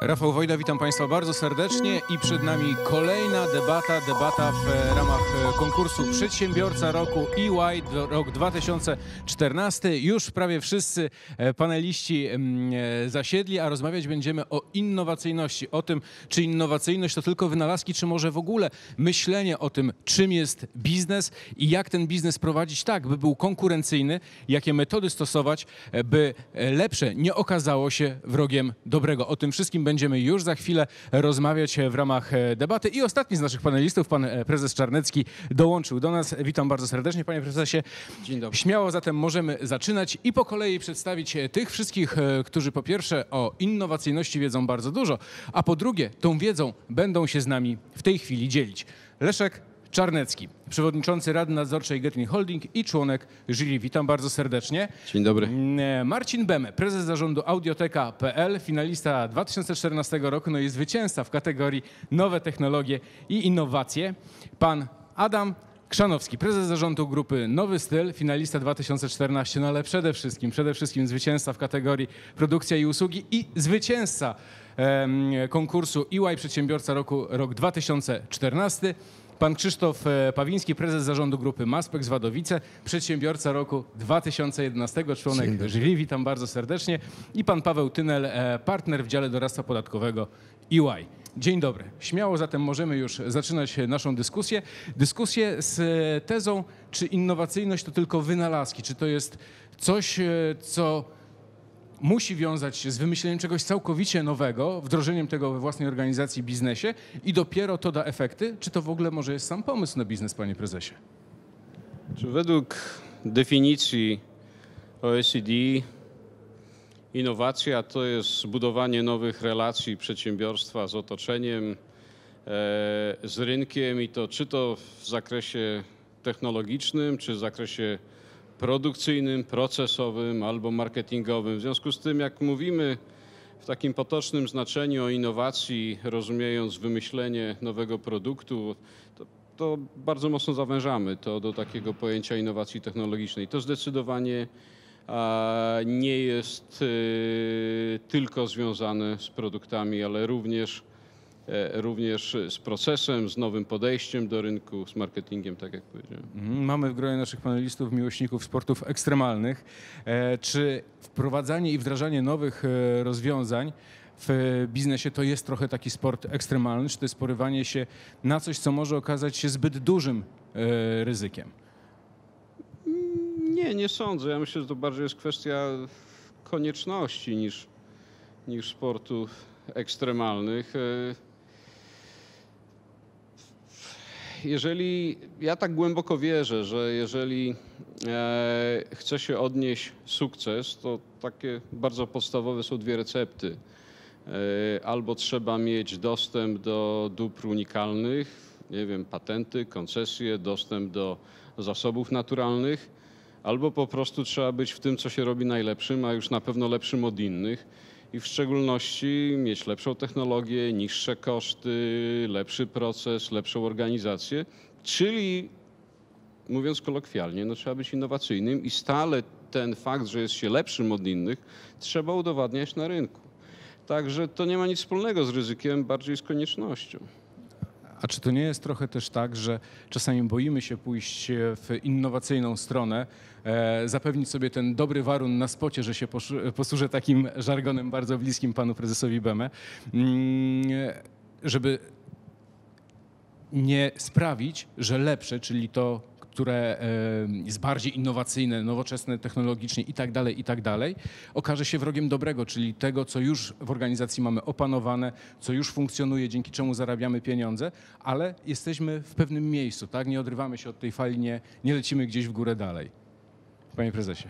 Rafał Wojda, witam Państwa bardzo serdecznie i przed nami kolejna debata, debata w e, ramach e, konkursu Przedsiębiorca Roku EY rok 2014. Już prawie wszyscy e, paneliści mm, zasiedli, a rozmawiać będziemy o innowacyjności, o tym, czy innowacyjność to tylko wynalazki, czy może w ogóle myślenie o tym, czym jest biznes i jak ten biznes prowadzić tak, by był konkurencyjny, jakie metody stosować, by lepsze nie okazało się wrogiem dobrego. O tym wszystkim będziemy już za chwilę rozmawiać e, w ramach e, debaty. I ostatni z naszych panelistów, pan e, prezes Czarnecki, dołączył do nas. Witam bardzo serdecznie, panie prezesie. Dzień dobry. Śmiało zatem możemy zaczynać i po kolei przedstawić tych wszystkich, którzy po pierwsze o innowacyjności wiedzą bardzo dużo, a po drugie tą wiedzą będą się z nami w tej chwili dzielić. Leszek Czarnecki, przewodniczący Rady Nadzorczej Getlin Holding i członek jury. Witam bardzo serdecznie. Dzień dobry. Mm, Marcin Beme, prezes zarządu Audioteka.pl, finalista 2014 roku, no i zwycięzca w kategorii Nowe Technologie i Innowacje. Pan Adam Krzanowski, prezes zarządu grupy Nowy Styl, finalista 2014, no ale przede wszystkim, przede wszystkim zwycięzca w kategorii Produkcja i Usługi i zwycięzca konkursu EY Przedsiębiorca Roku rok 2014. Pan Krzysztof e, Pawiński, prezes zarządu grupy Maspek z Wadowice, przedsiębiorca roku 2011, członek jury. Witam bardzo serdecznie. I pan Paweł Tynel, e, partner w dziale doradztwa podatkowego EY. Dzień dobry. Śmiało zatem możemy już zaczynać naszą dyskusję. Dyskusję z tezą, czy innowacyjność to tylko wynalazki, czy to jest coś, e, co musi wiązać się z wymyśleniem czegoś całkowicie nowego, wdrożeniem tego we własnej organizacji, biznesie i dopiero to da efekty? Czy to w ogóle może jest sam pomysł na biznes, panie prezesie? Czy według definicji OECD innowacja to jest zbudowanie nowych relacji przedsiębiorstwa z otoczeniem, e, z rynkiem i to czy to w zakresie technologicznym, czy w zakresie produkcyjnym, procesowym albo marketingowym. W związku z tym, jak mówimy w takim potocznym znaczeniu o innowacji, rozumiejąc wymyślenie nowego produktu, to, to bardzo mocno zawężamy to do takiego pojęcia innowacji technologicznej. To zdecydowanie nie jest y, tylko związane z produktami, ale również, również z procesem, z nowym podejściem do rynku, z marketingiem, tak jak powiedziałem. Mhm, Mamy w gronie naszych panelistów miłośników sportów ekstremalnych. E, Czy wprowadzanie i wdrażanie nowych e, rozwiązań w biznesie to jest trochę taki sport ekstremalny, czy to jest porywanie się na coś, co może okazać się zbyt dużym e, ryzykiem? Nie, nie sądzę. Ja myślę, że to bardziej jest kwestia konieczności niż, niż sportów ekstremalnych. E, Jeżeli ja tak głęboko wierzę, że jeżeli e, chce się odnieść sukces, to takie bardzo podstawowe są dwie recepty. E, albo trzeba mieć dostęp do dóbr unikalnych, nie wiem, patenty, koncesje, dostęp do zasobów naturalnych, albo po prostu trzeba być w tym, co się robi najlepszym, a już na pewno lepszym od innych. I w szczególności mieć lepszą technologię, niższe koszty, lepszy proces, lepszą organizację, czyli mówiąc kolokwialnie, no trzeba być innowacyjnym i stale ten fakt, że jest się lepszym od innych, trzeba udowadniać na rynku. Także to nie ma nic wspólnego z ryzykiem, bardziej z koniecznością. A czy to nie jest trochę też tak, że czasami boimy się pójść w innowacyjną stronę, e, zapewnić sobie ten dobry warun na spocie, że się posłużę takim żargonem bardzo bliskim panu prezesowi Beme, mm, żeby nie sprawić, że lepsze, czyli to, które e, jest bardziej innowacyjne, nowoczesne technologicznie i tak dalej, i tak dalej, okaże się wrogiem dobrego, czyli tego, co już w organizacji mamy opanowane, co już funkcjonuje, dzięki czemu zarabiamy pieniądze, ale jesteśmy w pewnym miejscu, tak? Nie odrywamy się od tej fali, nie, nie lecimy gdzieś w górę dalej. Panie prezesie.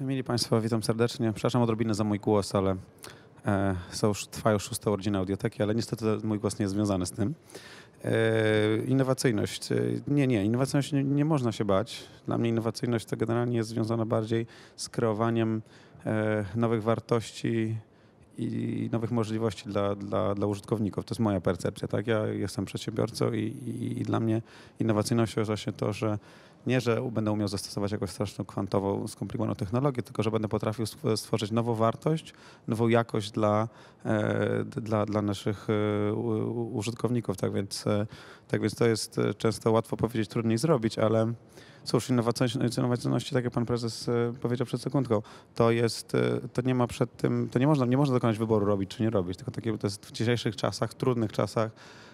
Mili Państwo, witam serdecznie. Przepraszam odrobinę za mój głos, ale e, są trwają szóste urodziny audioteki, ale niestety mój głos nie jest związany z tym. E, innowacyjność. E, Nie, nie, innowacyjność nie, nie można się bać. Dla mnie innowacyjność to generalnie jest związana bardziej z kreowaniem e, nowych wartości i nowych możliwości dla, dla, dla użytkowników. To jest moja percepcja. Tak? Ja jestem przedsiębiorcą i, i, i dla mnie innowacyjnością jest właśnie to, że nie, że będę umiał zastosować jakąś straszną kwantową, skomplikowaną technologię, tylko że będę potrafił stw- stworzyć nową wartość, nową jakość dla, e, dla, dla naszych e, użytkowników. Tak więc, e, tak więc to jest e, często łatwo powiedzieć, trudniej zrobić, ale cóż, innowacyjność, tak jak pan prezes e, powiedział przed sekundką, to jest, e, to nie ma przed tym, to nie można, nie można dokonać wyboru robić czy nie robić, tylko takie, to jest w dzisiejszych czasach, trudnych czasach,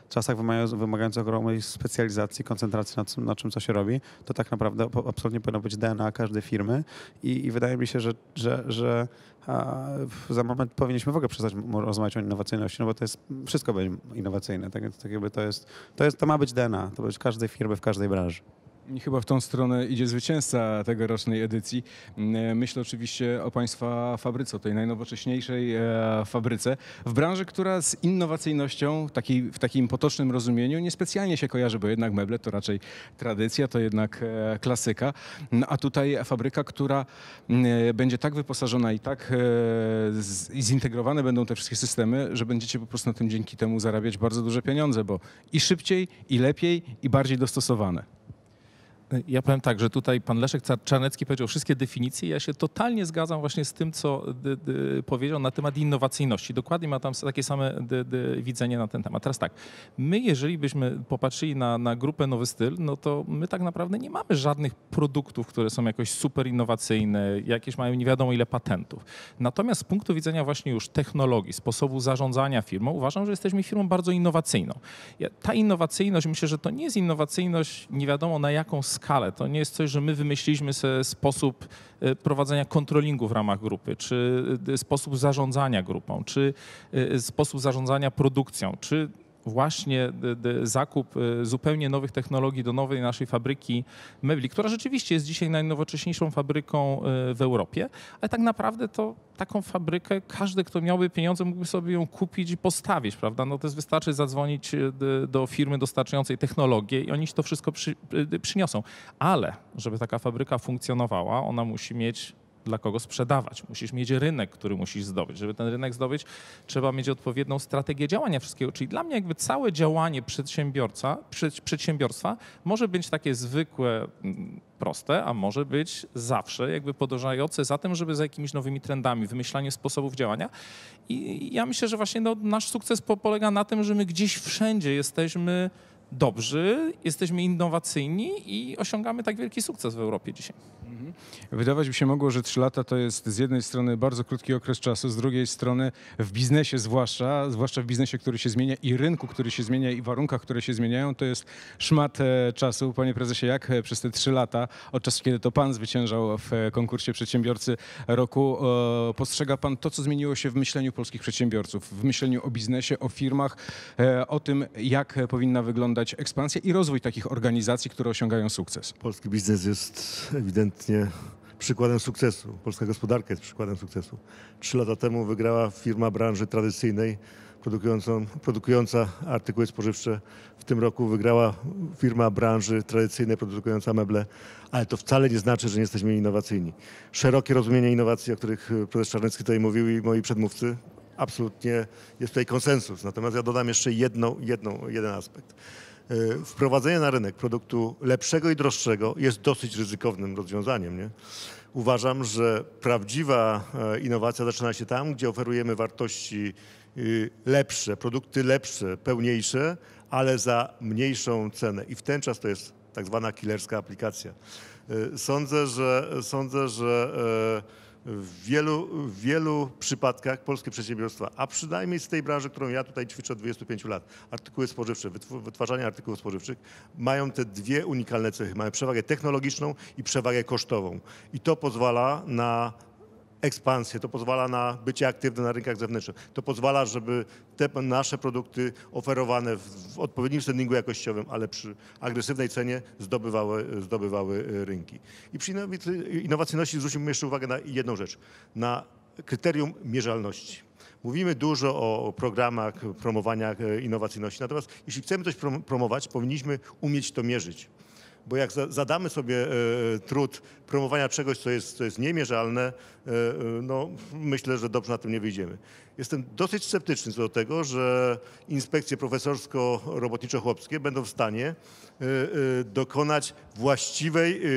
czasach wymagających, ogromnej specjalizacji, koncentracji na, czym- na czym, co się robi, to tak naprawdę absolutnie powinno być DNA każdej firmy i, i wydaje mi się, że, że, że za moment powinniśmy w ogóle przestać rozmawiać o innowacyjności, no bo to jest, wszystko będzie innowacyjne, tak więc tak jakby to jest, to jest, to ma być DNA, to ma być każdej firmy w każdej branży. Chyba w tą stronę idzie zwycięzca tegorocznej edycji. Mm, Myślę oczywiście o Państwa fabryce, o tej najnowocześniejszej e, fabryce, w branży, która z innowacyjnością w takim potocznym rozumieniu niespecjalnie się kojarzy, bo jednak meble to raczej tradycja, to jednak e, klasyka. No, a tutaj fabryka, która mm, będzie tak wyposażona i tak e, zintegrowane będą te wszystkie systemy, że będziecie po prostu na tym dzięki temu zarabiać bardzo duże pieniądze, bo i szybciej, i lepiej, i bardziej dostosowane. Ja powiem tak, że tutaj pan Leszek Czar- Czarnecki powiedział wszystkie definicje. Ja się totalnie zgadzam właśnie z tym, co d, d, powiedział na temat innowacyjności. Dokładnie ma tam takie same d, widzenie na ten temat. Teraz tak, my jeżeli byśmy popatrzyli na, na grupę Nowy Styl, no to my tak naprawdę nie mamy żadnych produktów, które są jakoś super innowacyjne, jakieś mają nie wiadomo ile patentów. Natomiast z punktu widzenia właśnie już technologii, sposobu zarządzania firmą, uważam, że jesteśmy firmą bardzo innowacyjną. Ta innowacyjność, myślę, że to nie jest innowacyjność nie wiadomo na jaką. To nie jest coś, że my wymyśliliśmy sobie sposób e, prowadzenia kontrolingu w ramach grupy, czy e, sposób zarządzania grupą, czy e, sposób zarządzania produkcją, czy właśnie zakup e, zupełnie nowych technologii do nowej naszej fabryki mebli, która rzeczywiście jest dzisiaj najnowocześniejszą fabryką e, w Europie, ale tak naprawdę to taką fabrykę każdy, kto miałby pieniądze, mógłby sobie ją kupić i postawić, prawda? No to jest wystarczy zadzwonić d- do firmy dostarczającej technologię i oni ci to wszystko przy, przyniosą. Ale żeby taka fabryka funkcjonowała, ona musi mieć dla kogo sprzedawać. Musisz mieć rynek, który musisz zdobyć. Żeby ten rynek zdobyć, trzeba mieć odpowiednią strategię działania wszystkiego. Czyli dla mnie jakby całe działanie przedsiębiorca, przed- przedsiębiorstwa może być takie zwykłe, mm, proste, a może być zawsze jakby podążające za tym, żeby za jakimiś nowymi trendami, wymyślanie sposobów działania. I ja myślę, że właśnie no, nasz sukces po, polega na tym, że my gdzieś wszędzie jesteśmy dobrzy, jesteśmy innowacyjni i osiągamy tak wielki sukces w Europie dzisiaj. Wydawać by się mogło, że 3 lata to jest z jednej strony bardzo krótki okres czasu, z drugiej strony w biznesie zwłaszcza, zwłaszcza w biznesie, który się zmienia i rynku, który się zmienia i warunkach, które się zmieniają, to jest szmat e, czasu. Panie prezesie, jak e, przez te 3 lata, od czasu kiedy to pan zwyciężał w e, konkursie przedsiębiorcy roku, postrzega pan to, co zmieniło się w myśleniu polskich przedsiębiorców, w myśleniu o biznesie, o firmach, o tym, jak powinna wyglądać ekspansja i rozwój takich organizacji, które osiągają sukces? Polski biznes jest ewidentnie przykładem sukcesu. Polska gospodarka jest przykładem sukcesu. Trzy lata temu wygrała firma branży tradycyjnej produkująca artykuły spożywcze. W tym roku wygrała firma branży tradycyjnej produkująca meble, ale to wcale nie znaczy, że nie jesteśmy innowacyjni. Szerokie rozumienie innowacji, o których profesor Czarnecki tutaj mówił i moi przedmówcy, absolutnie jest tutaj konsensus. Natomiast ja dodam jeszcze jedną, jedną, jeden aspekt. E, Wprowadzenie na rynek produktu lepszego i droższego jest dosyć ryzykownym rozwiązaniem. Nie? Uważam, że prawdziwa e, innowacja zaczyna się tam, gdzie oferujemy wartości y, lepsze, produkty lepsze, pełniejsze, ale za mniejszą cenę. I w ten czas to jest tak zwana killerska aplikacja. E, Sądzę, że, sądzę, że w wielu, w wielu przypadkach polskie przedsiębiorstwa, a przynajmniej z tej branży, którą ja tutaj ćwiczę od 25 lat, artykuły spożywcze, wytw- wytwarzanie artykułów spożywczych, mają te dwie unikalne cechy. Mają przewagę technologiczną i przewagę kosztową. I to pozwala na ekspansję, to pozwala na bycie aktywnym na rynkach zewnętrznych. To pozwala, żeby te nasze produkty oferowane w, odpowiednim standingu jakościowym, ale przy agresywnej cenie zdobywały, zdobywały e, rynki. I przy innowacy- innowacyjności zwróćmy jeszcze uwagę na jedną rzecz, na kryterium mierzalności. Mówimy dużo o programach promowania e, innowacyjności, natomiast jeśli chcemy coś prom- promować, powinniśmy umieć to mierzyć. Bo jak za, zadamy sobie e, trud promowania czegoś, co jest, co jest niemierzalne, e, e, no myślę, że dobrze na tym nie wyjdziemy. Jestem dosyć sceptyczny co do tego, że inspekcje profesorsko-robotniczo-chłopskie będą w stanie e, e, dokonać właściwej, e,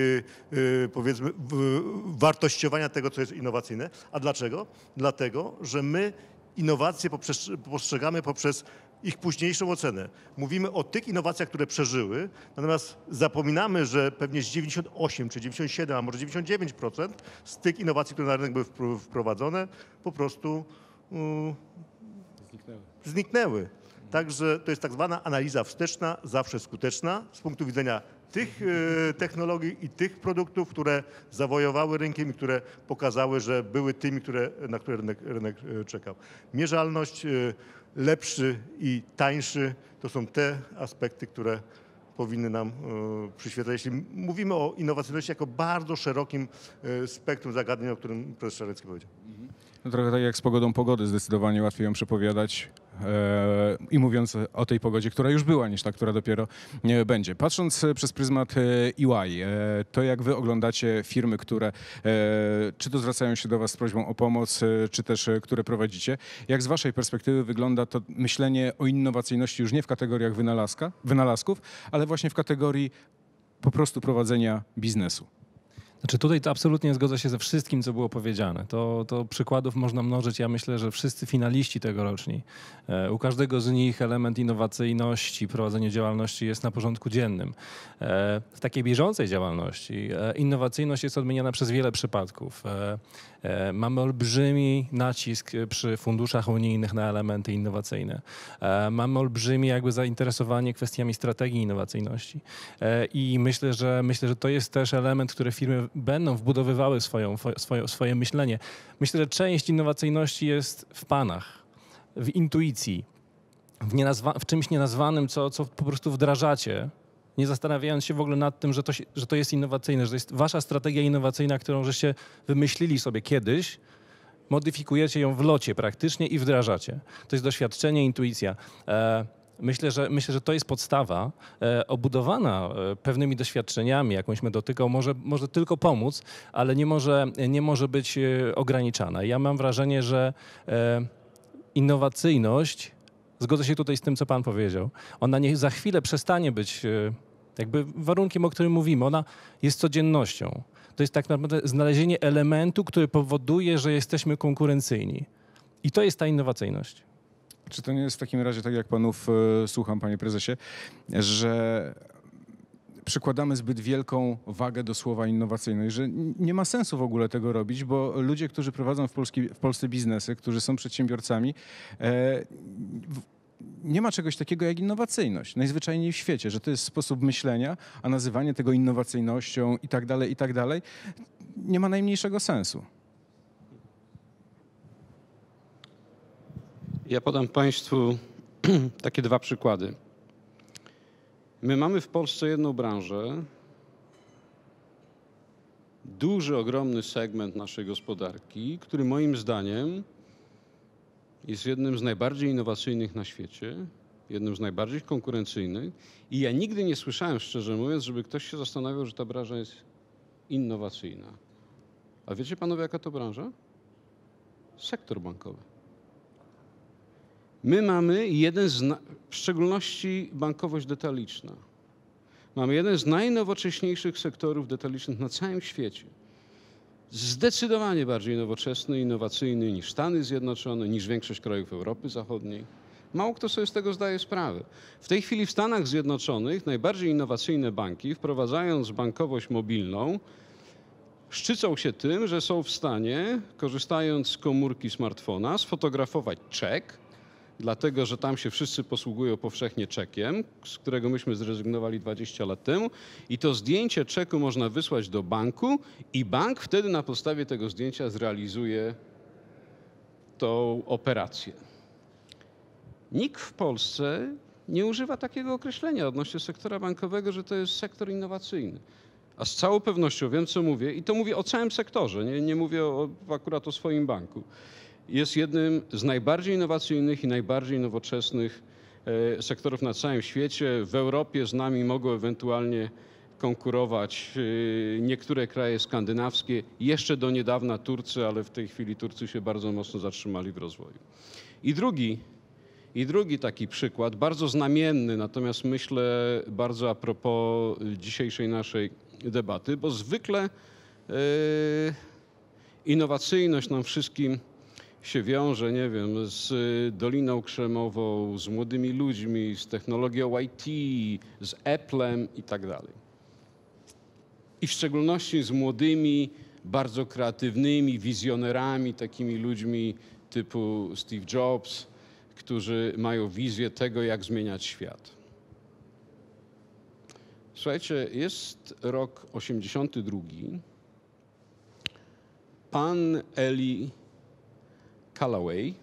e, powiedzmy, w- wartościowania tego, co jest innowacyjne. A dlaczego? Dlatego, że my innowacje poprzez- postrzegamy poprzez ich późniejszą ocenę. Mówimy o tych innowacjach, które przeżyły, natomiast zapominamy, że pewnie z 98 czy 97, a może 99% z tych innowacji, które na rynek były wpro- wprowadzone, po prostu mm, zniknęły. Także to jest tak zwana analiza wsteczna, zawsze skuteczna z punktu widzenia tych e, technologii i tych produktów, które zawojowały rynkiem i które pokazały, że były tymi, które, na które rynek, rynek e, czekał. Mierzalność, e, lepszy i tańszy to są te aspekty, które powinny nam e, przyświecać. Jeśli mówimy o innowacyjności jako bardzo szerokim e, spektrum zagadnień, o którym profesor Szarecki powiedział. Trochę tak jak z pogodą pogody, zdecydowanie łatwiej ją przepowiadać. e, I mówiąc o tej pogodzie, która już była, niż ta, która dopiero nie będzie. Patrząc e, przez pryzmat e, EY, e, to jak wy oglądacie firmy, które e, czy to zwracają się do was z prośbą o pomoc, e, czy też e, które prowadzicie, jak z waszej perspektywy wygląda to myślenie o innowacyjności już nie w kategoriach wynalazka, wynalazków, ale właśnie w kategorii po prostu prowadzenia biznesu? Znaczy tutaj to absolutnie zgodzę się ze wszystkim, co było powiedziane. To, to przykładów można mnożyć. Ja myślę, że wszyscy finaliści tegoroczni, e, u każdego z nich element innowacyjności, prowadzenie działalności jest na porządku dziennym. E, w takiej bieżącej działalności e, innowacyjność jest odmieniana przez wiele przypadków. E, mamy olbrzymi nacisk e, przy funduszach unijnych na elementy innowacyjne. E, mamy olbrzymie jakby zainteresowanie kwestiami strategii innowacyjności. I myślę, że myślę, że to jest też element, który firmy będą wbudowywały swoją, swoje, swoje myślenie. Myślę, że część innowacyjności jest w panach, w intuicji, w, w czymś nienazwanym, co, co po prostu wdrażacie, nie zastanawiając się w ogóle nad tym, że to, że to jest innowacyjne, że to jest wasza strategia innowacyjna, którą żeście wymyślili sobie kiedyś, modyfikujecie ją w locie praktycznie i wdrażacie. To jest doświadczenie, intuicja. E, Myślę, że, myślę, że to jest podstawa e, obudowana e, pewnymi doświadczeniami, jakąś metodyką, może, może tylko pomóc, ale nie może, nie może być ograniczana. Ja mam wrażenie, że innowacyjność, zgodzę się tutaj z tym, co Pan powiedział, ona niech za chwilę przestanie być jakby warunkiem, o którym mówimy. Ona jest codziennością. To jest tak naprawdę znalezienie elementu, który powoduje, że jesteśmy konkurencyjni. I to jest ta innowacyjność. Czy to nie jest w takim razie, tak jak panów e, słucham, panie prezesie, że przykładamy zbyt wielką wagę do słowa innowacyjność, że nie ma sensu w ogóle tego robić, bo ludzie, którzy prowadzą w, Polski, w Polsce biznesy, którzy są przedsiębiorcami, e, w, nie ma czegoś takiego jak innowacyjność, najzwyczajniej w świecie, że to jest sposób myślenia, a nazywanie tego innowacyjnością i tak dalej, i tak dalej, nie ma najmniejszego sensu. Ja podam Państwu takie dwa przykłady. My mamy w Polsce jedną branżę, duży, ogromny segment naszej gospodarki, który moim zdaniem jest jednym z najbardziej innowacyjnych na świecie, jednym z najbardziej konkurencyjnych. I ja nigdy nie słyszałem, szczerze mówiąc, żeby ktoś się zastanawiał, że ta branża jest innowacyjna. A wiecie panowie, jaka to branża? Sektor bankowy. My mamy jeden z, w szczególności bankowość detaliczna. Mamy jeden z najnowocześniejszych sektorów detalicznych na całym świecie. Zdecydowanie bardziej nowoczesny, innowacyjny niż Stany Zjednoczone, niż większość krajów Europy Zachodniej. Mało kto sobie z tego zdaje sprawę. W tej chwili w Stanach Zjednoczonych najbardziej innowacyjne banki, wprowadzając bankowość mobilną, szczycą się tym, że są w stanie, korzystając z komórki smartfona, sfotografować czek, dlatego że tam się wszyscy posługują powszechnie czekiem, z którego myśmy zrezygnowali 20 lat temu, i to zdjęcie czeku można wysłać do banku, i bank wtedy na podstawie tego zdjęcia zrealizuje tą operację. Nikt w Polsce nie używa takiego określenia odnośnie sektora bankowego, że to jest sektor innowacyjny. A z całą pewnością wiem, co mówię, i to mówię o całym sektorze, nie, nie mówię o, akurat o swoim banku. Jest jednym z najbardziej innowacyjnych i najbardziej nowoczesnych e, sektorów na całym świecie. W Europie z nami mogą ewentualnie konkurować y, niektóre kraje skandynawskie, jeszcze do niedawna Turcy, ale w tej chwili Turcy się bardzo mocno zatrzymali w rozwoju. I drugi, i drugi taki przykład, bardzo znamienny, natomiast myślę bardzo a propos dzisiejszej naszej debaty, bo zwykle yy, innowacyjność nam wszystkim się wiąże, nie wiem, z Doliną Krzemową, z młodymi ludźmi, z technologią IT, z Applem i tak dalej. I w szczególności z młodymi, bardzo kreatywnymi, wizjonerami, takimi ludźmi typu Steve Jobs, którzy mają wizję tego, jak zmieniać świat. Słuchajcie, jest rok 82. Pan Eli Callaway.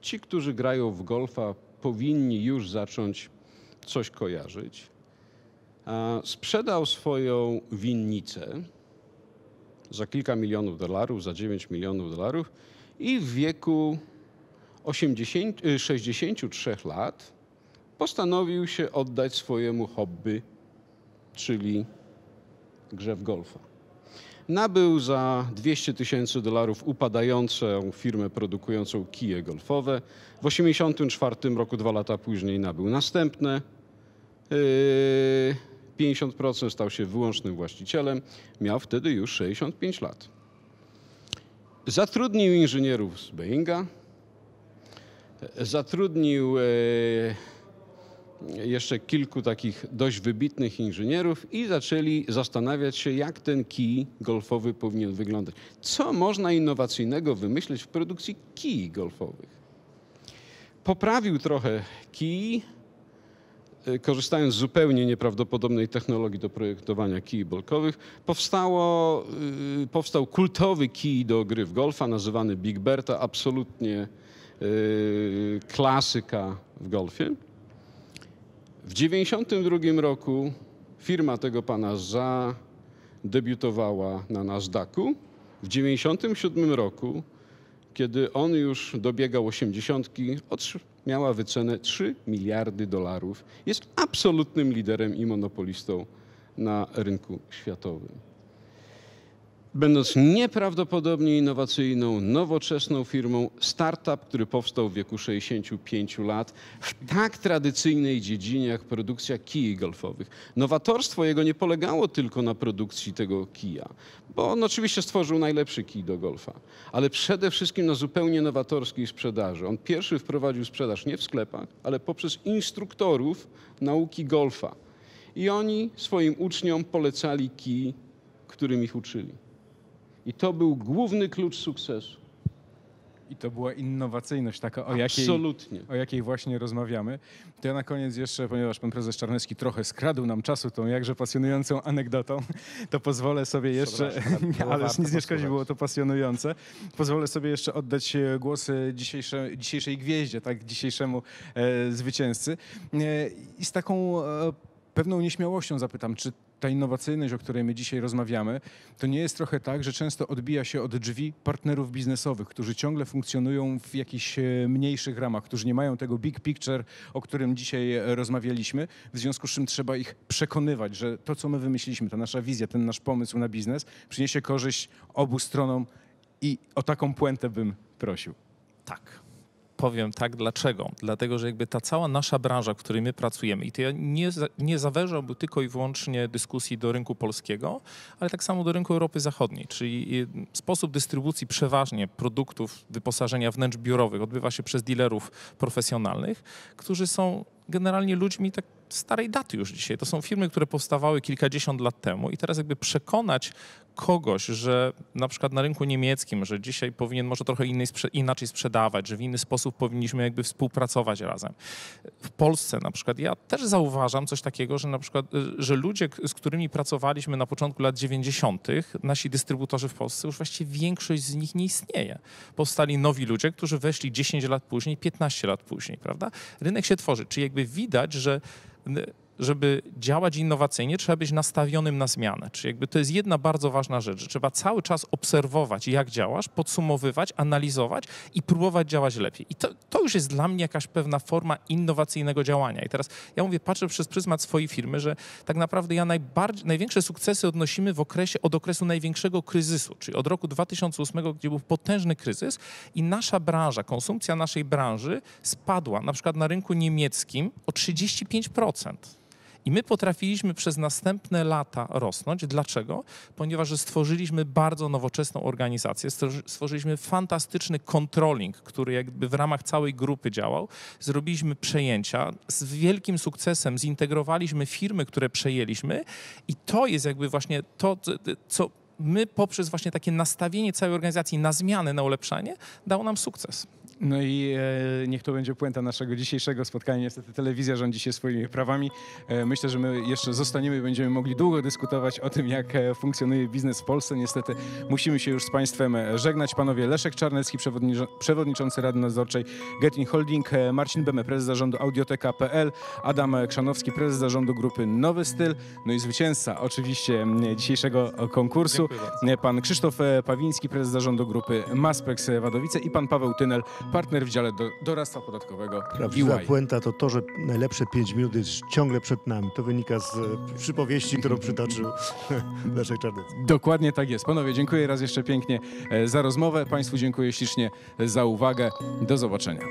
Ci, którzy grają w golfa, powinni już zacząć coś kojarzyć. Sprzedał swoją winnicę za kilka milionów dolarów, za 9 milionów dolarów i w wieku 80, 63 lat postanowił się oddać swojemu hobby, czyli grze w golfa. Nabył za 200 tysięcy dolarów upadającą firmę produkującą kije golfowe. W 1984 roku, dwa lata później, nabył następne. 50% yy, stał się wyłącznym właścicielem. Miał wtedy już 65 lat. Zatrudnił inżynierów z Boeinga. Zatrudnił yy, jeszcze kilku takich dość wybitnych inżynierów i zaczęli zastanawiać się, jak ten kij golfowy powinien wyglądać. Co można innowacyjnego wymyśleć w produkcji kij golfowych? Poprawił trochę kij, y, korzystając z zupełnie nieprawdopodobnej technologii do projektowania kij bolkowych, powstało, yy, powstał kultowy kij do gry w golfa, nazywany Big Berta, absolutnie yy, klasyka w golfie. W 1992 roku firma tego pana zadebiutowała na Nasdaqu. W 1997 roku, kiedy on już dobiegał 80, miała wycenę 3 miliardy dolarów. Jest absolutnym liderem i monopolistą na rynku światowym będąc nieprawdopodobnie innowacyjną, nowoczesną firmą, startup, który powstał w wieku 65 lat w tak tradycyjnej dziedzinie jak produkcja kij golfowych. Nowatorstwo jego nie polegało tylko na produkcji tego kija, bo on oczywiście stworzył najlepszy kij do golfa, ale przede wszystkim na zupełnie nowatorskiej sprzedaży. On pierwszy wprowadził sprzedaż nie w sklepach, ale poprzez instruktorów nauki golfa. I oni swoim uczniom polecali kij, którym ich uczyli. I to był główny klucz sukcesu. I to była innowacyjność taka, o jakiej, o jakiej właśnie rozmawiamy. To ja na koniec jeszcze, ponieważ pan prezes Czarnecki trochę skradł nam czasu tą jakże pasjonującą anegdotą, to pozwolę sobie jeszcze, ale nic nie szkodzi, było to pasjonujące, pozwolę sobie jeszcze oddać e, głos dzisiejsze, dzisiejszej gwieździe, tak, dzisiejszemu e, zwycięzcy. E, I z taką e, pewną nieśmiałością zapytam, czy ta innowacyjność, o której my dzisiaj rozmawiamy, to nie jest trochę tak, że często odbija się od drzwi partnerów biznesowych, którzy ciągle funkcjonują w jakichś e, mniejszych ramach, którzy nie mają tego big picture, o którym dzisiaj e, rozmawialiśmy, w związku z czym trzeba ich przekonywać, że to, co my wymyśliliśmy, ta nasza wizja, ten nasz pomysł na biznes przyniesie korzyść obu stronom i o taką puentę bym prosił. Tak powiem tak, dlaczego? Dlatego, że jakby ta cała nasza branża, w której my pracujemy, i to ja nie, nie zawężałbym tylko i wyłącznie dyskusji do rynku polskiego, ale tak samo do rynku Europy Zachodniej, czyli sposób dystrybucji przeważnie produktów wyposażenia wnętrz biurowych odbywa się przez dealerów profesjonalnych, którzy są generalnie ludźmi tak starej daty już dzisiaj. To są firmy, które powstawały kilkadziesiąt lat temu i teraz jakby przekonać kogoś, że na przykład na rynku niemieckim, że dzisiaj powinien może trochę innej, inaczej sprzedawać, że w inny sposób powinniśmy jakby współpracować razem. W Polsce na przykład ja też zauważam coś takiego, że na przykład, y, że ludzie, z którymi pracowaliśmy na początku lat 90., nasi dystrybutorzy w Polsce, już właściwie większość z nich nie istnieje. Powstali nowi ludzie, którzy weszli 10 lat później, 15 lat później, prawda? Rynek się tworzy, czyli jakby widać, że And the, żeby działać innowacyjnie, trzeba być nastawionym na zmianę. Czyli jakby to jest jedna bardzo ważna rzecz, że trzeba cały czas obserwować, jak działasz, podsumowywać, analizować i próbować działać lepiej. I to, to już jest dla mnie jakaś pewna forma innowacyjnego działania. I teraz ja mówię, patrzę przez pryzmat swojej firmy, że tak naprawdę ja najbardziej, największe sukcesy odnosimy w okresie, od okresu największego kryzysu, czyli od roku 2008, gdzie był potężny kryzys i nasza branża, konsumpcja naszej branży spadła na przykład na rynku niemieckim o 35%. I my potrafiliśmy przez następne lata rosnąć. Dlaczego? Ponieważ stworzyliśmy bardzo nowoczesną organizację, stworzy- stworzyliśmy fantastyczny controlling, który jakby w ramach całej grupy działał. Zrobiliśmy przejęcia, z wielkim sukcesem zintegrowaliśmy firmy, które przejęliśmy i to jest jakby właśnie to, co my poprzez właśnie takie nastawienie całej organizacji na zmiany, na ulepszanie, dało nam sukces. No i e, niech to będzie puenta naszego dzisiejszego spotkania. Niestety telewizja rządzi się swoimi prawami. E, myślę, że my jeszcze zostaniemy i będziemy mogli długo dyskutować o tym, jak e, funkcjonuje biznes w Polsce. Niestety musimy się już z Państwem e, żegnać. Panowie Leszek Czarnecki, przewodniczący Rady Nadzorczej Getin Holding, e, Marcin Beme, prezes zarządu Audioteka.pl, Adam Krzanowski, prezes zarządu grupy Nowy Styl, no i zwycięzca oczywiście dzisiejszego konkursu. Pan Krzysztof Pawiński, prezes zarządu grupy Maspex Wadowice i pan Paweł Tynel, partner w dziale do, doradztwa podatkowego Prawdziwa EY. puenta to to, że najlepsze 5 minut jest ciągle przed nami. To wynika z e, przypowieści, którą przytoczył Leszek Czarnecki. Dokładnie tak jest. Panowie, dziękuję raz jeszcze pięknie e, za rozmowę. Państwu dziękuję ślicznie za uwagę. Do zobaczenia.